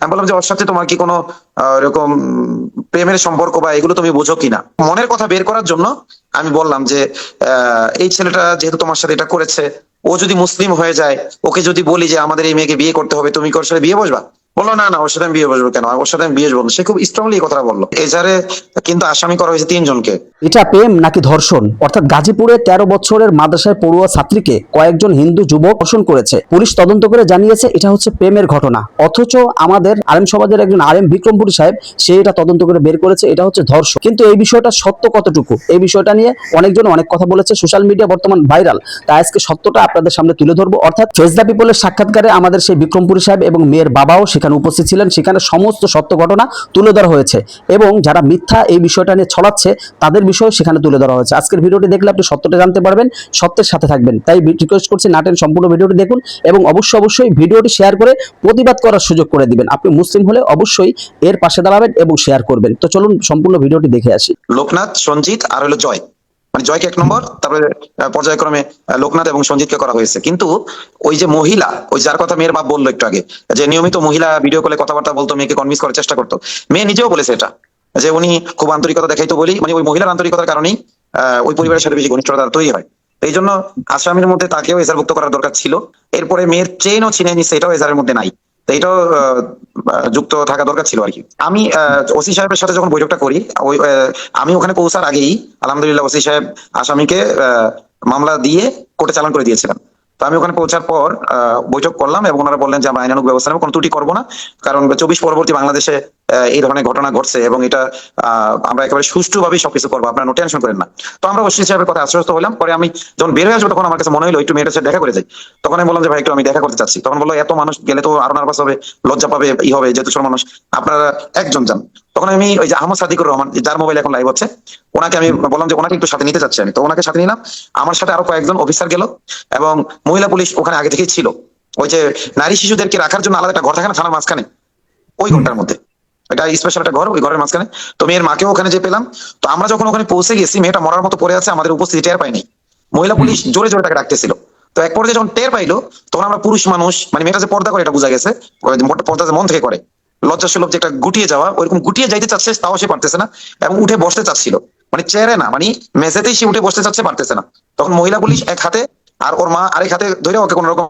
আমি বললাম যে, ওর সাথে তোমার কি কোনো এরকম, প্রেমের সম্পর্ক বা এগুলো তুমি বোঝো কিনা? মনের কথা বের করার জন্য আমি বললাম যে এই ছেলেটা যেহেতু তোমার সাথে এটা করেছে, ও যদি মুসলিম হয়ে যায়, ওকে যদি বলি যে, আমাদের এই মেয়েকে বিয়ে করতে হবে, তুমি কি ওর সাথে বিয়ে বসবা? বলল, না না, ওর সাথে বিয়ে বসবো কেন? ওর সাথে বিয়ে বসবো সে খুব স্ট্রংলি কথাটা বলল। এজারে কিন্তু আসামি করা হয়েছে তিনজনকে। এটা প্রেম নাকি ধর্ষণ? অর্থাৎ গাজীপুরে তেরো বছরের মাদ্রাসায় পড়ুয়া ছাত্রীকে কয়েকজন হিন্দু যুবক ধর্ষণ করেছে। পুলিশ তদন্ত করে জানিয়েছে, এটা হচ্ছে প্রেমের ঘটনা। অথচ আমাদের আলেম সমাজের একজন আলেম বিক্রমপুরী সাহেব, সে এটা তদন্ত করে বের করেছে, এটা হচ্ছে ধর্ষণ। কিন্তু এই বিষয়টা সত্য কতটুকু? এই বিষয়টা নিয়ে অনেকজন অনেক কথা বলেছে, সোশ্যাল মিডিয়া বর্তমান ভাইরাল। তাই আজকে সত্যটা আপনাদের সামনে তুলে ধরবো। অর্থাৎ ফেস দ্য পিপলের সাক্ষাৎকারে আমাদের সেই বিক্রমপুরী সাহেব এবং মেয়ের বাবাও সেখানে উপস্থিত ছিলেন, সেখানে সমস্ত সত্য ঘটনা তুলে ধরা হয়েছে এবং যারা মিথ্যা এই বিষয়টা নিয়ে ছড়াচ্ছে, তাদের বিষয় সেখানে তুলে ধরা হয়েছে। আজকের ভিডিওটি দেখলে আপনি সত্যটা জানতে পারবেন, সত্যের সাথে থাকবেন। তাই রিকোয়েস্ট করছি নাটেন সম্পূর্ণ ভিডিওটি দেখুন এবং অবশ্যই অবশ্যই ভিডিওটি শেয়ার করে প্রতিবাদ করার সুযোগ করে দিবেন। আপনি মুসলিম হলে অবশ্যই এর পাশে দাঁড়াবেন এবং শেয়ার করবেন। তো চলুন সম্পূর্ণ ভিডিওটি দেখে আসি। লোকনাথ, সঞ্জিত আর হলো জয়। মানে জয়কে এক নম্বর, তারপরে পর্যায়ক্রমে লোকনাথ এবং সঞ্জিতকে করা হয়েছে। কিন্তু ওই যে মহিলা, ওই যার কথা মেয়ের বাপ বলল একটু আগে, যে নিয়মিত মহিলা ভিডিও কলে কথাবার্তা বলতো, মেয়েকে কনভিন্স করার চেষ্টা করতো। মেয়ে নিজেও বলেছে এটা, যে উনি খুব আন্তরিকতা দেখাইতো বলি মানে ওই মহিলার আন্তরিকতার কারণেই ওই পরিবারের সাথে বেশি ঘনিষ্ঠতা তৈরি হয়। এই জন্য আসামির মধ্যে তাকেও এজারভুক্ত করার দরকার ছিল। এরপরে মেয়ের চেনও ছিনে নিচ্ছে এটাও এজারের মধ্যে নাই। আহ, যুক্ত থাকা দরকার ছিল আর কি। আমি ওসি সাহেবের সাথে যখন বৈঠকটা করি ওই আমি ওখানে পৌঁছার আগেই আলহামদুলিল্লাহ ওসি সাহেব আসামিকে মামলা দিয়ে কোর্টে চালান করে দিয়েছিলেন। তো আমি ওখানে পৌঁছার পর বৈঠক করলাম এবং ওনারা বললেন যে আমরা আইনানুক ব্যবস্থা নেব কোনো ত্রুটি করব না। কারণ চব্বিশ পরবর্তী বাংলাদেশে এই ধরনের ঘটনা ঘটছে এবং এটা আমরা একেবারে সুষ্ঠুভাবে সবকিছু করব। আপনারা টেনশন করেন না। তো আমরা ওসি সাহেবের কথা আশ্বস্ত হলাম পরে আমি যখন বের হয়ে আসব তখন আমার কাছে মনে হলো একটু মেয়েটার সাথে দেখা করে যাই। তখন আমি বললাম যে, ভাই, একটু আমি দেখা করতে চাচ্ছি। তখন বলল, এত মানুষ গেলে তো আরও নার্ভাস হবে, লজ্জা পাবে, ই হবে, যেহেতু সব মানুষ। আপনারা একজন যান। তখন আমি ওই যে আহমদ সাদিকুর রহমান, যার মোবাইল এখন লাইভ হচ্ছে, ওনাকে আমি বললাম যে, ওনাকে একটু সাথে নিতে চাচ্ছি আমি। তো ওনাকে সাথে নিলাম। আমার সাথে আরও কয়েকজন অফিসার গেল এবং মহিলা পুলিশ ওখানে আগে থেকেই ছিল। ওই যে নারী শিশুদেরকে রাখার জন্য আলাদা একটা ঘর থাকে না, থানার মাঝখানে, ওই ঘরটার মধ্যে। এটা স্পেশাল একটা ঘর ওই ঘরের মাঝখানে। তো মেয়ের মাকেও ওখানে যে পেলাম। তো আমরা যখন ওখানে পৌঁছে গেছি মেয়েটা মরার মতো পড়ে আছে আমাদের উপস্থিতি টের পাইনি মহিলা পুলিশ জোরে জোরে তাকে ডাকতেছিল। তো এক পর্যায়ে যখন টের পাইলো তখন আমরা পুরুষ মানুষ মানে মেয়েটা যে পর্দা করে এটা বোঝা গেছে। পর্দা মন থেকে করে। লজ্জা সুলভ যে একটা গুটিয়ে যাওয়া ওইরকম গুটিয়ে যাইতে চাচ্ছে তাও সে পারতেছে না। এবং উঠে বসতে চাচ্ছিল। মানে চেয়ারে না মানে মেঝেতেই সে উঠে বসতে চাচ্ছে পারতেছে না। তখন মহিলা পুলিশ এক হাতে আর ওর মা আরেক হাতে ধরে ওকে কোন রকম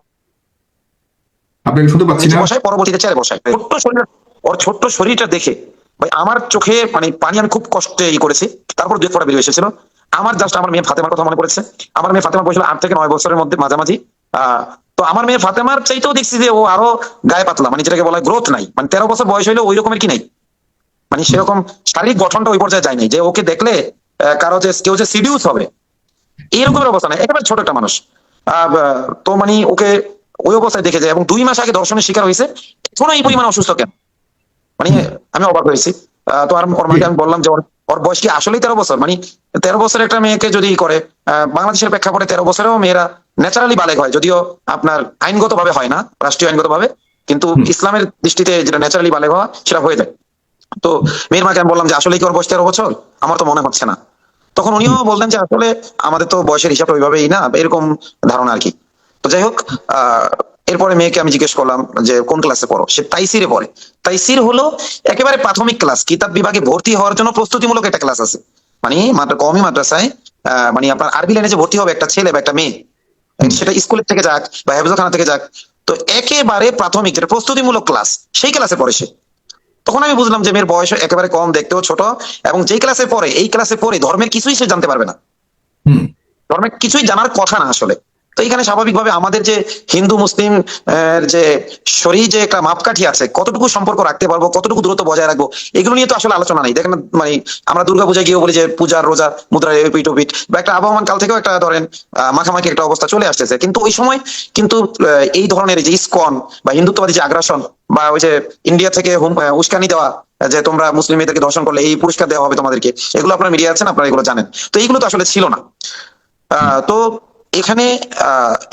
আপনাকে শুনতে পাচ্ছি না। বসায় পরবর্তীতে চেয়ারে বসায়। ছোট্ট শরীর ওর ছোট্ট শরীরটা দেখে, ভাই, আমার চোখে মানে পানি আমি খুব কষ্টে ই করেছি। তারপর দুই ফোটা বেরিয়ে এসেছিল। আমার জাস্ট আমার মেয়ে ফাতেমার কথা মনে পড়েছে। আমার মেয়ে ফাতেমা বয়স আট থেকে নয় বছরের মধ্যে মাঝামাঝি। আহ তো আমার মেয়ে ফাতেমার চাইতেও দেখছি যে ও আরও গায়ে পাতলা মানে যেটাকে বলা গ্রোথ নাই। মানে তেরো বছর বয়স হইলে ওই রকমের কি নাই? মানে সেরকম শারীরিক গঠনটা ওই পর্যায়ে যায় নাই। যে ওকে দেখলে কারও যে কেউ যে সিডিউস হবে এইরকমের অবস্থা নাই। একেবারে ছোট একটা মানুষ। তো মানে ওকে ওই অবস্থায় দেখে যায়। এবং দুই মাস আগে দর্শনের শিকার হয়েছে। এখনও এই পরিমাণে অসুস্থ কেন? মানে আমি অবাক হয়েছি। তো আর ওর মাকে আমি বললাম যে ওর বয়স কি আসলেই তেরো বছর? মানে তেরো বছরের একটা মেয়েকে যদি করে আহ, বাংলাদেশের প্রেক্ষাপটে তেরো বছরেও মেয়েরা ন্যাচারালি বালেক হয় যদিও আপনার আইনগত ভাবে হয় না রাষ্ট্রীয় আইনগত ভাবে কিন্তু ইসলামের দৃষ্টিতে যেটা ন্যাচারালি বালেক হওয়া সেটা হয়ে যায়। তো মেয়ের মাকে আমি বললাম যে আসলে কি ওর বয়স তেরো বছর? আমার তো মনে হচ্ছে না। তখন উনিও বললেন যে আসলে আমাদের তো বয়সের হিসাবটা ওইভাবেই না এরকম ধারণা আর কি। তো যাই হোক আহ এরপরে মেয়েকে আমি জিজ্ঞেস করলাম যে কোন ক্লাসে পড়ো? সে তাইসিরে পড়ে। তাইসির হলো একেবারে প্রাথমিক ক্লাস কিতাব বিভাগে ভর্তি হওয়ার জন্য প্রস্তুতিমূলক একটা ক্লাস আছে। মানে মাত্র কমই মাদ্রাসায় মানে আপনার আরবি লাইনে যে ভর্তি হবে একটা ছেলে বা একটা মেয়ে সেটা স্কুলের থেকে যাক বা হেফজখানা থেকে যাক তো একেবারে প্রাথমিক যেটা প্রস্তুতিমূলক ক্লাস সেই ক্লাসে পড়ে সে। তখন আমি বুঝলাম যে মেয়ের বয়স একেবারে কম দেখতেও ছোট এবং যেই ক্লাসে পড়ে এই ক্লাসে পড়ে ধর্মের কিছুই সে জানতে পারবে না। হুম। ধর্মের কিছুই জানার কথা না আসলে। তো এখানে স্বাভাবিকভাবে আমাদের যে হিন্দু, মুসলিম যে শরীর যে একটা মাপকাঠি আছে, কতটুকু সম্পর্ক রাখতে পারব, কতটুকু দূরত্ব বজায় রাখব, এগুলো নিয়ে তো আসলে আলোচনা নেই। দেখেন মানে আমরা দুর্গা পূজায় গিয়েও বলি যে পূজার রোজা মুদ্রা পিঠ পিঠ বা একটা আবহমান কাল থেকেও একটা ধরেন মাখামাখি একটা অবস্থা চলে আসতেছে। কিন্তু ওই সময় কিন্তু এই ধরনের যে ইস্কন বা হিন্দুত্ববাদী যে আগ্রাসন বা ওই যে ইন্ডিয়া থেকে উস্কানি দেওয়া, যে তোমরা মুসলিম মেয়েদেরকে দর্শন করলে, এই পুরস্কার দেওয়া হবে তোমাদেরকে, এগুলো আপনার মিডিয়া আছেন, আপনারা এগুলো জানেন। তো এইগুলো তো আসলে ছিল না। তো এখানে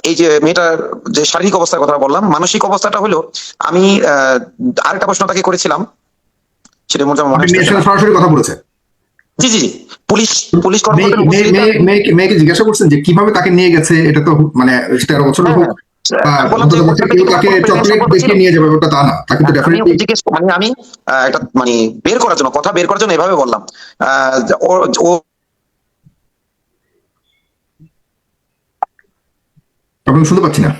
এই যে মেয়েটার যে শারীরিক অবস্থার কথা বললাম মানসিক অবস্থাটা হলো আমি আরেকটা প্রশ্ন তাকে করেছিলাম। সেটা। সরাসরি কথা বলেছেন? জি জি পুলিশ পুলিশ মেয়েকে জিজ্ঞাসা করছেন যে কীভাবে তাকে নিয়ে গেছে এটা তো মানে তেরো বছরের হোক আমি বললাম যে অন্তত ওর সাথে কেউ কি তাকে কোনো প্রেমের চকলেট সম্পর্ক ছিল? দেখিয়ে নিয়ে যাবে ওটা তা না। তাকে তো আমি মানে এটা মানে বের করার জন্য কথা বের করার জন্য এভাবে বললাম। আহ, ও- আপনাকে শুনতে পাচ্ছি না।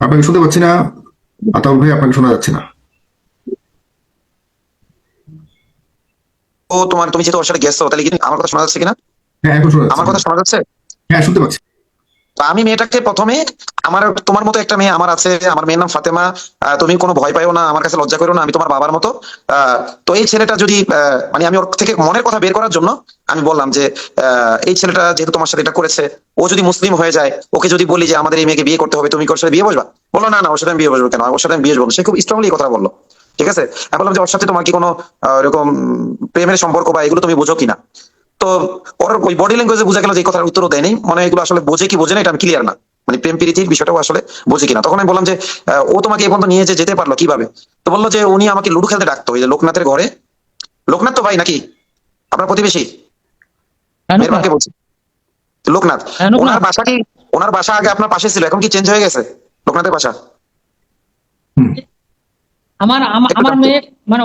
আপনাকে শুনতে পাচ্ছি না। আতাউল ভাই আপনাকে শোনা যাচ্ছে না। ও তোমার তুমি যেহেতু ওর সাথে গেছো তাহলে কি আমার কথা শোনা যাচ্ছে কিনা? হ্যাঁ এখন শোনা আমার কথা শোনা যাচ্ছে? হ্যাঁ শুনতে পাচ্ছি। আমি মেয়েটাকে প্রথমে আমার তোমার মতো একটা মেয়ে আমার আছে, আমার মেয়ের নাম ফাতেমা তুমি কোনো ভয় পাইও না, আমার কাছে লজ্জা করো না, আমি তোমার বাবার মতো। তো এই ছেলেটা যদি মানে আমি ওর থেকে মনের কথা বের করার জন্য আমি বললাম যে এই ছেলেটা যেহেতু তোমার সাথে এটা করেছে, ও যদি মুসলিম হয়ে যায়, ওকে যদি বলি যে আমাদের এই মেয়েকে বিয়ে করতে হবে, তুমি ওর সাথে বিয়ে বসবা? বলল, না না, ওর সাথে আমি বিয়ে বসবো কেন? ওর সাথে আমি বিয়ে বসবো সে খুব স্ট্রংলি কথা বলল। ঠিক আছে? আমি বললাম যে, ওর সাথে তোমার কি কোনো এরকম প্রেমের সম্পর্ক বা এগুলো তুমি বোঝো কিনা? তো ওর ওই বডি ল্যাঙ্গুয়েজে বোঝা গেল যে এই কথার উত্তরও দেয়নি মনে এগুলো আসলে বোঝে কি বোঝে না এটা আমি ক্লিয়ার না। মানে প্রেম প্রীতির বিষয়টাও আসলে বোঝে কিনা। তখন আমি বললাম যে ও তোমাকে এই পর্যন্ত নিয়ে যে যেতে পারল কীভাবে? তো বলল যে উনি আমাকে লুডু খেলতে ডাকতো ওই যে লোকনাথের ঘরে। লোকনাথ তো ভাই নাকি? আপনার প্রতিবেশী? হ্যাঁ, বলছি। লোকনাথ। হ্যাঁ, ওনার বাসা কি ওনার বাসা আগে আপনার পাশে ছিল এখন কি চেঞ্জ হয়ে গেছে? লোকনাথের বাসা। আমার আমার- মেয়ে মানে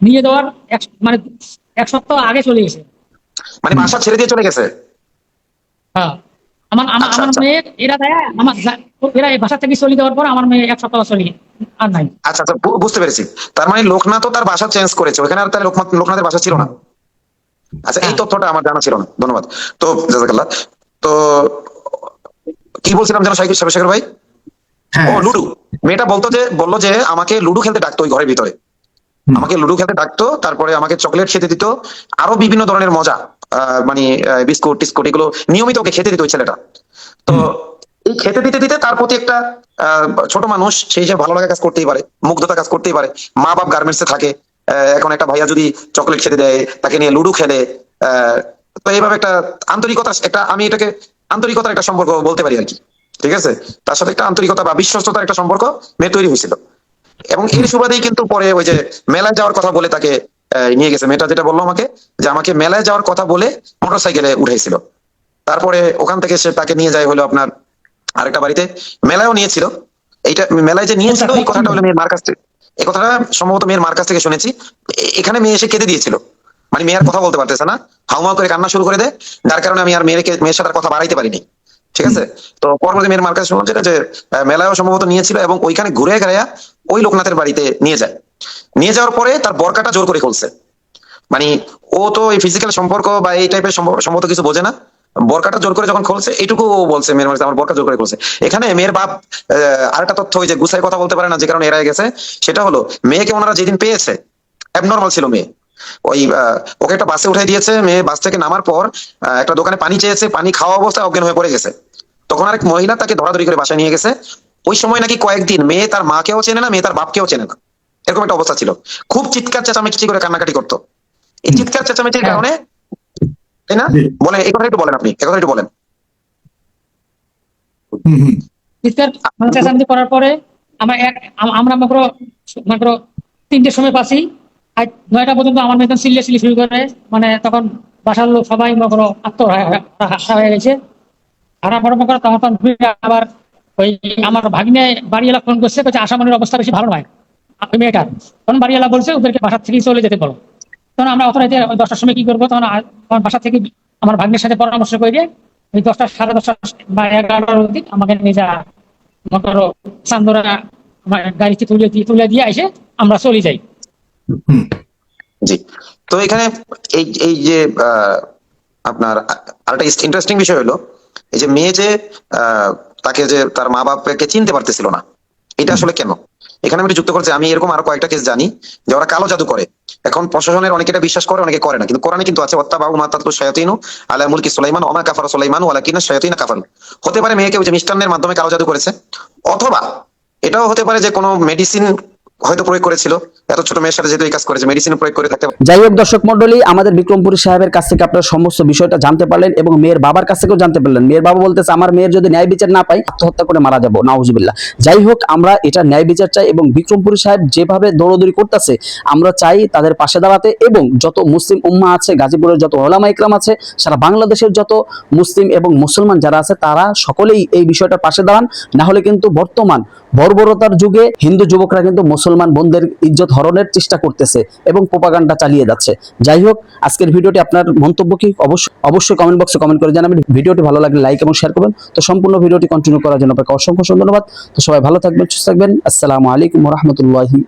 নিয়ে দেওয়ার এক মানে এক সপ্তাহ আগে চলে গেছে মানে বাসা ছেড়ে দিয়ে চলে গেছে? হ্যাঁ। আমার আমার আচ্ছা, আমার আচ্ছা। মেয়ে এরা দেয় আমার এরা এই বাসা থেকে চলে যাওয়ার পর আমার মেয়ে এক সপ্তাহ চলে আর নাই। আচ্ছা আচ্ছা বুঝতে পেরেছি। তার মানে লোকনাথও তার বাসা চেঞ্জ করেছে। ওখানে আর তাহলে লোকনাথ লোকনাথের বাসা ছিল না। আচ্ছা এই হ্যাঁ। তথ্যটা আমার জানা ছিল না। ধন্যবাদ। তো জাজাকাল্লাহ তো কি বলছিলাম যেন শাহিদ শেখর ভাই? হ্যাঁ। ও লুডু। মেয়েটা বলতো যে বলল যে আমাকে লুডু খেলতে ডাকতো ওই ঘরের ভিতরে। আমাকে লুডু খেলতে ডাকতো তারপরে আমাকে চকলেট খেতে দিত। আরও বিভিন্ন ধরনের মজা। মানে বিস্কুট টিস্কুট এগুলো নিয়মিত ওকে খেতে দিত ওই ছেলেটা। তো এই খেতে দিতে দিতে তার প্রতি একটা ছোট মানুষ সেই হিসেবে ভালো লাগা কাজ করতেই পারে মুগ্ধতা কাজ করতেই পারে মা বাপ গার্মেন্টসে থাকে এখন একটা ভাইয়া যদি চকলেট খেতে দেয় তাকে নিয়ে লুডু খেলে আহ, তো এইভাবে একটা আন্তরিকতা একটা আমি এটাকে আন্তরিকতার একটা সম্পর্ক বলতে পারি আর কি। ঠিক আছে? তার সাথে একটা আন্তরিকতা বা বিশ্বস্ততার একটা সম্পর্ক মেয়ে তৈরি হয়েছিল। এবং এর সুবাদেই কিন্তু পরে ওই যে মেলায় যাওয়ার কথা বলে তাকে নিয়ে গেছে। মেয়েটা যেটা বলল আমাকে, যে আমাকে মেলায় যাওয়ার কথা বলে মোটরসাইকেলে উঠাইছিল। তারপরে ওখান থেকে সে তাকে নিয়ে যায় হলো আপনার আরেকটা বাড়িতে। মেলায়ও নিয়েছিল। এইটা মেলায় যে নিয়েছিল, এই কথাটা হলো মেয়ের মার কাছ থেকে। এই কথাটা সম্ভবত মেয়ের মার কাছ থেকে শুনেছি। এখানে মেয়ে এসে কেঁদে দিয়েছিল। মানে মেয়ের কথা বলতে পারতেছে না। হাউমাউ করে কান্না শুরু করে দেয়। যার কারণে আমি আর মেয়েকে, মেয়ের সাথে কথা বাড়াইতে পারিনি। ঠিক আছে? তো পরবর্তী মেয়ের মার কাছে শুনলাম যেটা যে মেলায়ও সম্ভবত নিয়েছিল এবং ওইখানে ঘুরে গেড়াইয়া ওই লোকনাথের বাড়িতে নিয়ে যায়। নিয়ে যাওয়ার পরে তার বরকাটা জোর করে খুলছে। মানে ও তো এই ফিজিক্যাল সম্পর্ক বা এই টাইপের সম্ভবত কিছু বোঝে না। বরকাটা জোর করে যখন খুলছে এইটুকু ও বলছে, মেয়ের মাঝে আমার বরকা জোর করে খুলছে। এখানে মেয়ের বাপ আরেকটা তথ্য ওই যে গুছাই কথা বলতে পারে না, যে কারণে এড়াই গেছে, সেটা হলো মেয়েকে ওনারা যেদিন পেয়েছে অ্যাবনর্মাল ছিল মেয়ে। ওই ওকে একটা বাসে উঠাই দিয়েছে, মেয়ে বাস থেকে নামার পর একটা দোকানে পানি চেয়েছে, পানি খাওয়া অবস্থায় অজ্ঞান হয়ে পড়ে গেছে। তখন আরেক মহিলা তাকে ধরাধরি করে বাসায় নিয়ে গেছে। ওই সময় নাকি কয়েকদিন মেয়ে তার মাকেও চেনে না, মেয়ে তার বাপকেও চেনে না। এরকম একটা অবস্থা ছিল। খুব চিৎকার চেঁচামেচি করে কান্নাকাটি করতো। এই চিৎকার চেঁচামেচির হ্যাঁ। কারণে তাই না? বলেন এই কথা একটু বলেন আপনি এই কথা একটু বলেন। হুম হুম। চিৎকার চেঁচামেচি করার পরে আমরা এক আমরা মাত্র মাত্র তিনটের সময় পাচ্ছি। আর নয়টা পর্যন্ত আমার মেয়ে সিলি শুরু করে মানে তখন বাসার লোক সবাই মনে করো আত্মহারা হয়ে গেছে। হারা বড় করে তখন আবার ওই আমার ভাগ্নে বাড়িওয়ালা ফোন করছে বলছে আসামনের অবস্থা বেশি ভালো নয়। ওই মেয়েটার তখন বাড়িওয়ালা বলছে ওদেরকে বাসার থেকে চলে যেতে বলো। তখন আমরা অত রাতে ওই দশটার সময় কি করব? তখন আ- তখন বাসা থেকে আমার ভাগ্নের সাথে পরামর্শ করে ওই দশটা সাড়ে দশটা বা এগারোটার দিক আমাকে নিয়ে যা মনে করো চান্দরা আমার গাড়িতে তুলে দিয়ে তুলে দিয়ে এসে আমরা চলে যাই। জি। তো এখানে এই এই যে আহ, আপনার আরেকটা ইন্টারেস্টিং বিষয় হলো এই যে মেয়ে যে আহ, তাকে যে তার মা বাপকে চিনতে পারতেছিল না এটা আসলে কেন? এখানে আমি যুক্ত করছি, আমি এরকম আরও কয়েকটা কেস জানি, যে ওরা কালো জাদু করে। এখন প্রশাসনের অনেকে এটা বিশ্বাস করে, অনেকে করে না। কিন্তু কোরআনে কিন্তু আছে ওত্তা বাবু মাতাতু শায়াতিনু আলা মুলকি সুলাইমান ওমা কাফার সুলাইমান, ওয়ালাকিনা শায়াতিনা কাফারু। হতে পারে মেয়েকে ওই যে মিষ্টান্নের মাধ্যমে কালো জাদু করেছে, অথবা এটাও হতে পারে যে কোনো মেডিসিন হয়তো প্রয়োগ করেছিল। এত ছোট মেয়ের সাথে যেহেতু এই কাজ করেছে মেডিসিন প্রয়োগ করে থাকতে যাই হোক দর্শক মন্ডলী আমাদের বিক্রমপুরী সাহেবের কাছ থেকে আপনারা সমস্ত বিষয়টা জানতে পারলেন এবং মেয়ের বাবার কাছ থেকেও জানতে পারলেন। মেয়ের বাবা বলতেছে, আমার মেয়ের যদি ন্যায় বিচার না পাই, আত্মহত্যা করে মারা যাব। নাউজুবিল্লাহ। যাই হোক, আমরা এটা ন্যায় বিচার চাই এবং বিক্রমপুরী সাহেব যেভাবে দৌড়দৌড়ি করতেছে, আমরা চাই তাদের পাশে দাঁড়াতে এবং যত মুসলিম উম্মা আছে, গাজীপুরের যত ওলামা ইকরাম আছে, সারা বাংলাদেশের যত মুসলিম এবং মুসলমান যারা আছে, তারা সকলেই এই বিষয়টার পাশে দাঁড়ান। না হলে কিন্তু বর্তমান বর্বরতার যুগে হিন্দু যুবকরা কিন্তু মুসলমান বন্ধের ইজ্জত হরণের চেষ্টা করতেছে এবং প্রোপাগান্ডা চালিয়ে যাচ্ছে। যাই হোক, আজকের ভিডিওটি আপনার মন্তব্য কি? অবশ্যই অবশ্যই কমেন্ট বক্সে কমেন্ট করে জানাবেন। ভিডিওটি ভালো লাগলে লাইক এবং শেয়ার করবেন। তো সম্পূর্ণ ভিডিওটি কন্টিনিউ করার জন্য আপনাকে অসংখ্য ধন্যবাদ। তো সবাই ভালো থাকবেন, সুস্থ থাকবেন। আসসালামু আলাইকুম রহমতুল্লাহি